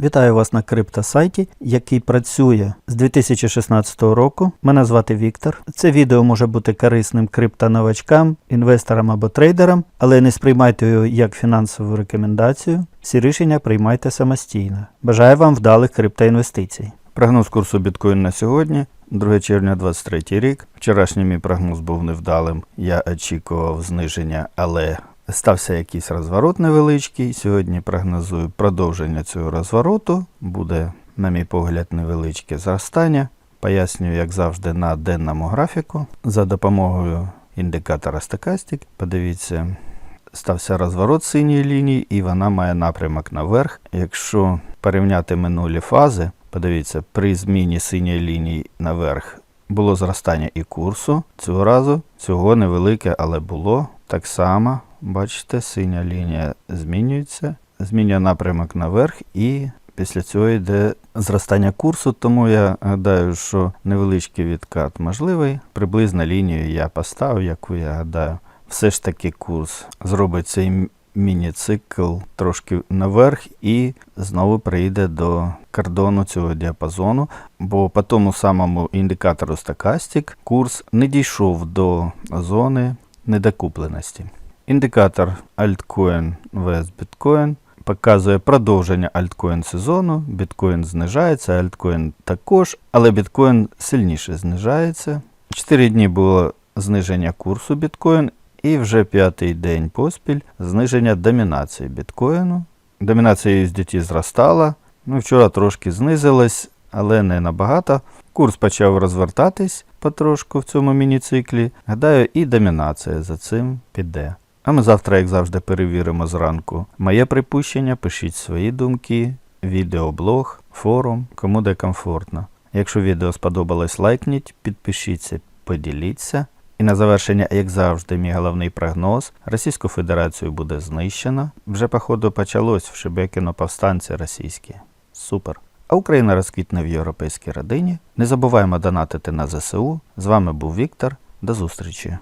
Вітаю вас на криптосайті, який працює з 2016 року. Мене звати Віктор. Це відео може бути корисним криптоновачкам, інвесторам або трейдерам, але не сприймайте його як фінансову рекомендацію. Всі рішення приймайте самостійно. Бажаю вам вдалих криптоінвестицій. Прогноз курсу біткоін на сьогодні. 2 червня 23 рік. Вчорашній мій прогноз був невдалим. Я очікував зниження, але стався якийсь розворот невеличкий. Сьогодні прогнозую продовження цього розвороту. Буде, на мій погляд, невеличке зростання. Пояснюю, як завжди, на денному графіку. За допомогою індикатора Stochastic. Подивіться, стався розворот синьої лінії, і вона має напрямок наверх. Якщо порівняти минулі фази, подивіться, при зміні синьої лінії наверх було зростання і курсу. Цього разу цього невелике, але було. Так само, бачите, синя лінія змінюється, змінює напрямок наверх і. Після цього йде зростання курсу, тому я гадаю, що невеличкий відкат можливий. Приблизно лінію я поставив, яку я гадаю. Все ж таки курс зробить цей міні-цикл трошки наверх і знову прийде до кордону цього діапазону, бо по тому самому індикатору Stochastic курс не дійшов до зони недокупленості. Індикатор Altcoin vs Bitcoin показує продовження альткоін сезону. Біткоін знижається, альткоін також, але біткоін сильніше знижається. Чотири дні було зниження курсу біткоін, і вже п'ятий день поспіль зниження домінації біткоїну. Домінація USDT зростала. Ну, вчора трошки знизилась, але не набагато. Курс почав розвертатись потрошку в цьому міні-циклі. Гадаю, і домінація за цим піде. А ми завтра, як завжди, перевіримо зранку. Моє припущення, пишіть свої думки, відеоблог, форум, кому де комфортно. Якщо відео сподобалось, лайкніть, підпишіться, поділіться. І на завершення, як завжди, мій головний прогноз: Російську Федерацію буде знищено. Вже, походу, почалось в Шебекіно повстанці російські. Супер. А Україна розквітне в європейській родині. Не забуваємо донатити на ЗСУ. З вами був Віктор. До зустрічі.